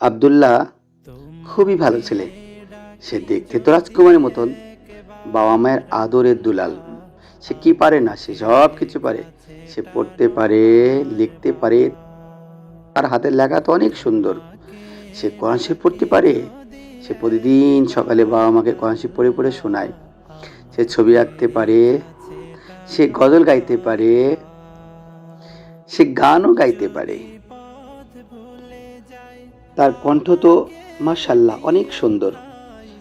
আবদুল্লাহ খুবই ভালো ছেলে। সে দেখতে তো রাজকুমারের মতন। বাবা মায়ের আদরের দুলাল। সে কি পারে না? সে সব কিছু পারে। সে পড়তে পারে, লিখতে পারে। তার হাতের লেখা তো অনেক সুন্দর। সে কোরআন শরীফ পড়তে পারে? সে প্রতিদিন সকালে বাবা মাকে কোরআন শরীফ পড়ে পড়ে শোনায়। সে ছবি আঁকতে পারে। সে গজল গাইতে পারে। সে গানও গাইতে পারে। তার কণ্ঠ তো মাশাল্লাহ অনেক সুন্দর।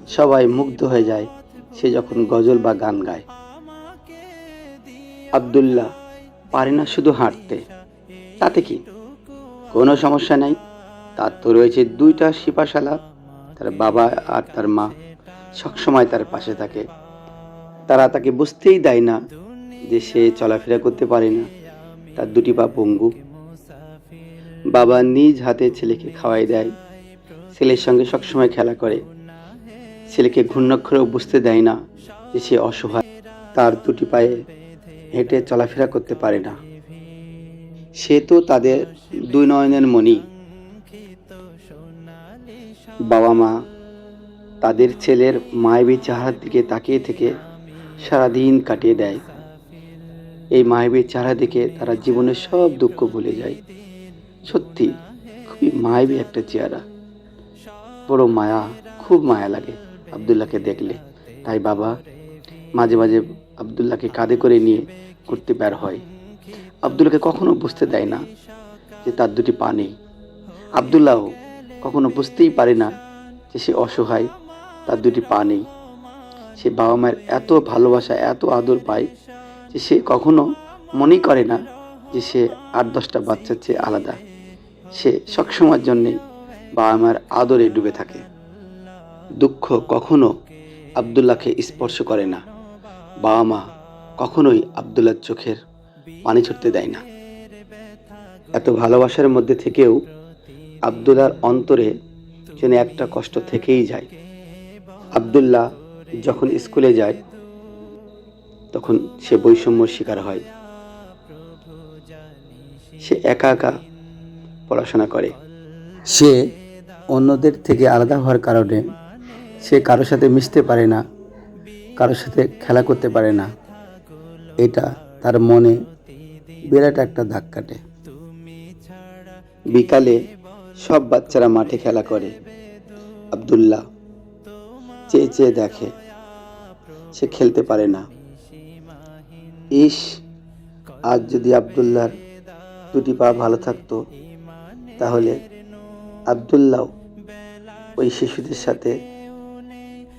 সবাই মুগ্ধ হয়ে যায়, সে যখন গজল বা গান গায়। আব্দুল্লাহ পারে না শুধু হাঁটতে। তাতে কি? কোনো সমস্যা নাই। তার তো রয়েছে দুইটা সিপাশালা তার বাবা আর তার মা। সবসময় তার পাশে থাকে। তারা তাকে বুঝতেই দেয় না যে সে চলাফেরা করতে পারে না। তার দুটি পা পঙ্গু। বাবা নিজ হাতে ছেলেকে খাওয়াই দেয়। ছেলের সঙ্গে সবসময় খেলা করে। ছেলেকে ঘূর্ণাক্ষরেও বুঝতে দেয় না যে সে অসহায়। তার দুটি পায়ে হেঁটে চলাফেরা করতে পারে না। সে তো তাদের দুই নয়নের মণি। বাবা মা তাদের ছেলের মায়াবী চেহারার দিকে তাকিয়ে থেকে সারাদিন কাটিয়ে দেয়। এই মায়াবী চেহারা দিকে তারা জীবনের সব দুঃখ ভুলে যায়। সত্যি, খুবই মায়াবী একটা চেহারা। বড় মায়া, খুব মায়া লাগে আবদুল্লাহকে দেখলে। তাই বাবা মাঝে মাঝে আবদুল্লাহকে কাঁধে করে নিয়ে ঘুরতে বের হয়। আবদুল্লাহকে কখনো বুঝতে দেয় না যে তার দুটি পা নেই। আবদুল্লাহ কখনো বুঝতেই পারে না যে সে অসহায়, তার দুটি পা নেই। সে বাবা মায়ের এত ভালোবাসা, এত আদর পায় যে সে কখনো মনেই করে না যে সে আট দশটা বাচ্চার চেয়ে আলাদা। সে সবসময়ের জন্যেই বাবা মায়ের আদরে ডুবে থাকে। দুঃখ কখনো আবদুল্লাহকে স্পর্শ করে না। বাবা মা কখনোই আবদুল্লার চোখের পানি ছুটতে দেয় না। এত ভালোবাসার মধ্যে থেকেও আবদুল্লার অন্তরে যেন একটা কষ্ট থেকেই যায়। আবদুল্লাহ যখন স্কুলে যায়, তখন সে বৈষম্যর শিকার হয়। সে একা একা পড়াশোনা করে। সে অন্যদের থেকে আলাদা হওয়ার কারণে সে কারোর সাথে মিশতে পারে না কারোর সাথে খেলা করতে পারে না। এটা তার মনে বিরাট একটা দাগ কাটে। বিকালে সব বাচ্চারা মাঠে খেলা করে। আবদুল্লাহ চেয়ে চেয়ে দেখে সে খেলতে পারে না। ইস আজ যদি আবদুল্লাহর দুটি পা ভালো থাকতো তাহলে আবদুল্লাহ ওই শিশুদের সাথে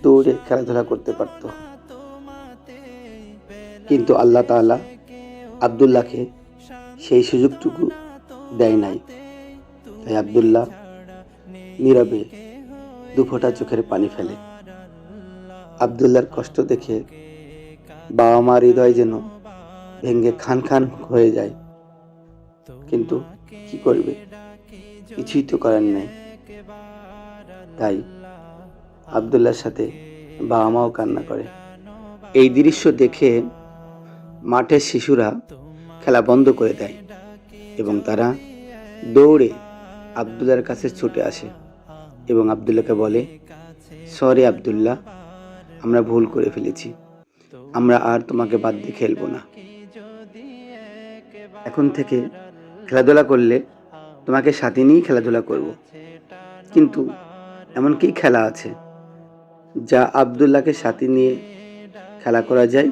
দৌড়ে খেলাধুলা করতে পারত। কিন্তু আল্লাহ তাআলা আবদুল্লাহকে সেই সুযোগটুকু দেয় নাই। তাই আবদুল্লাহ নীরবে দুফোঁটা চোখের পানি ফেলে। আবদুল্লাহর কষ্ট দেখে বাবা মার হৃদয় যেন ভেঙ্গে খান খান হয়ে যায়। কিন্তু কি করবে? কিছুই তো করার নেই। তাই আবদুল্লার সাথে বাবা মাও কান্না করে। এই দৃশ্য দেখে মাঠের শিশুরা খেলা বন্ধ করে দেয় এবং তারা দৌড়ে আবদুল্লার কাছে ছুটে আসে এবং আবদুল্লাহকে বলে, সরি আবদুল্লাহ, আমরা ভুল করে ফেলেছি। আমরা আর তোমাকে বাদ দিয়ে খেলব না। এখন থেকে খেলাধুলা করলে তোমাকে সাথে নিয়েই খেলাধুলা করব। কিন্তু এমন কি খেলা আছে, যা আবদুল্লাহকে সাথে নিয়ে খেলা করা যায়।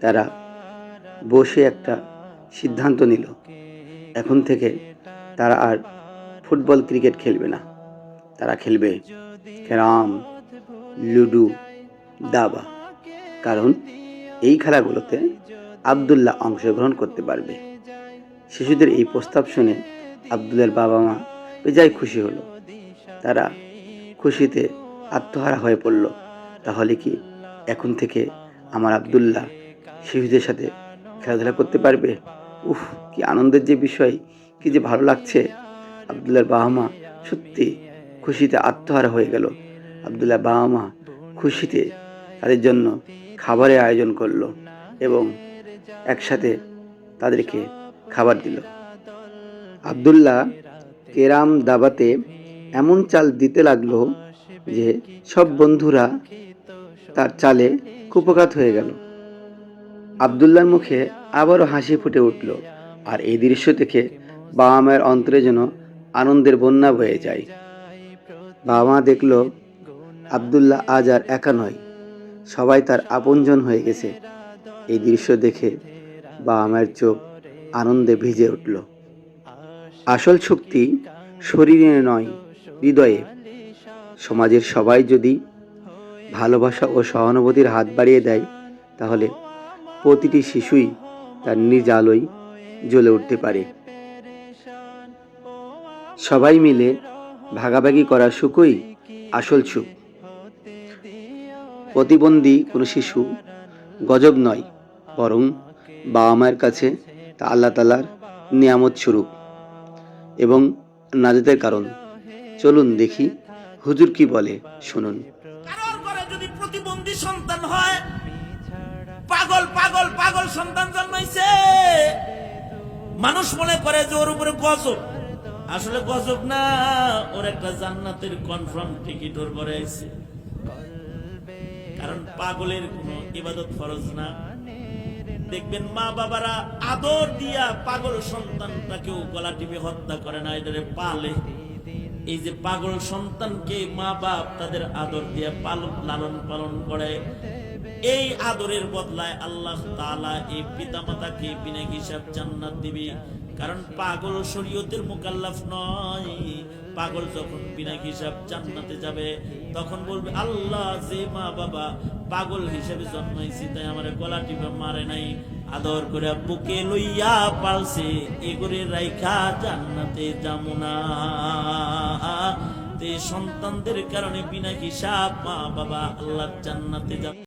তারা বসে একটা সিদ্ধান্ত নিল। এখন থেকে তারা আর ফুটবল ক্রিকেট খেলবে না। তারা খেলবে ক্যারাম, লুডু, দাবা। কারণ এই খেলাগুলোতে আবদুল্লাহ অংশগ্রহণ করতে পারবে। শিশুদের এই প্রস্তাব শুনে আবদুল্লার বাবা মা বেজায় খুশি হলো। তারা খুশিতে আত্মহারা হয়ে পড়ল। তাহলে কি এখন থেকে আমার আবদুল্লাহ শিশুদের সাথে খেলাধুলা করতে পারবে? উফ, কি আনন্দের যে বিষয়, কি যে ভালো লাগছে। আবদুল্লার বাবা মা সত্যি খুশিতে আত্মহারা হয়ে গেল। আবদুল্লাহ বাবা মা খুশিতে তাদের জন্য খাবারের আয়োজন করল এবং একসাথে তাদেরকে খাবার দিল। আবদুল্লাহ কেরাম দাবাতে এমন চাল দিতে লাগল যে সব বন্ধুরা তার চালে কুপকাত হয়ে গেল। আবদুল্লার মুখে আবারও হাসি ফুটে উঠল আর এই দৃশ্য দেখে বাবা মায়ের অন্তরে যেন আনন্দের বন্যা বয়ে যায়। বাবা মা দেখল আবদুল্লাহ আজ আর একা নয়, সবাই তার আপনজন হয়ে গেছে। এই দৃশ্য দেখে বাবা মায়ের চোখ আনন্দে ভিজে উঠল। আসল শক্তি শরীরে নয়, হৃদয়ে। সমাজের সবাই যদি ভালোবাসা ও সহানুভূতির হাত বাড়িয়ে দেয়, তাহলে প্রতিটি শিশুই তার নিজ আলোয় জ্বলে উঠতে পারে। সবাই মিলে ভাগাভাগি করা সুখই আসল সুখ। প্রতিবন্ধী কোনো শিশু গজব নয়, বরং বাবা মায়ের কাছে তা আল্লাহ তালার নিয়ামত স্বরূপ। এবং নাজাতের কারণ। চলুন দেখি হুজুর কি বলে, শুনুন। যদি প্রতিবন্ধী সন্তান হয়, পাগল পাগল পাগল সন্তান জন্মাইছে। মানুষ মনে করে যে ওর উপরে গজব। আসলে গজব না, ওর একটা জান্নাতের কনফার্ম টিকিট ওর ঘরে আইছে। কারণ পাগলের কোন ইবাদত ফরজ না। দেখবেন মা বাবারা আদর দিয়া পাগল সন্তানটাকেও গলা টিপে হত্যা করে না, এদের পালে। এই যে পাগল সন্তানকে মা বাপ তাদের আদর দিয়ে পালন লালন পালন করে এই আদরের বদলায় আল্লাহ তাআলা এই পিতামাতাকে বিনা হিসাব জান্নাত দিবে। কারণ পাগল শরীয়তের মুকাল্লাফ নয়। পাগল যখন বিনা হিসাব জান্নাতে যাবে, তখন বলবে, আল্লাহ যে মা বাবা পাগল হিসেবে জন্মাইছি, তাই আমার গলা টিপে মারে নাই। আদর করে বুকে লইয়া পালছে এগুরে রাইখা জান্নাতে যামুনা সন্তানদের কারণে বিনা হিসাব মা বাবা আল্লাহ জান্নাতে যাবে।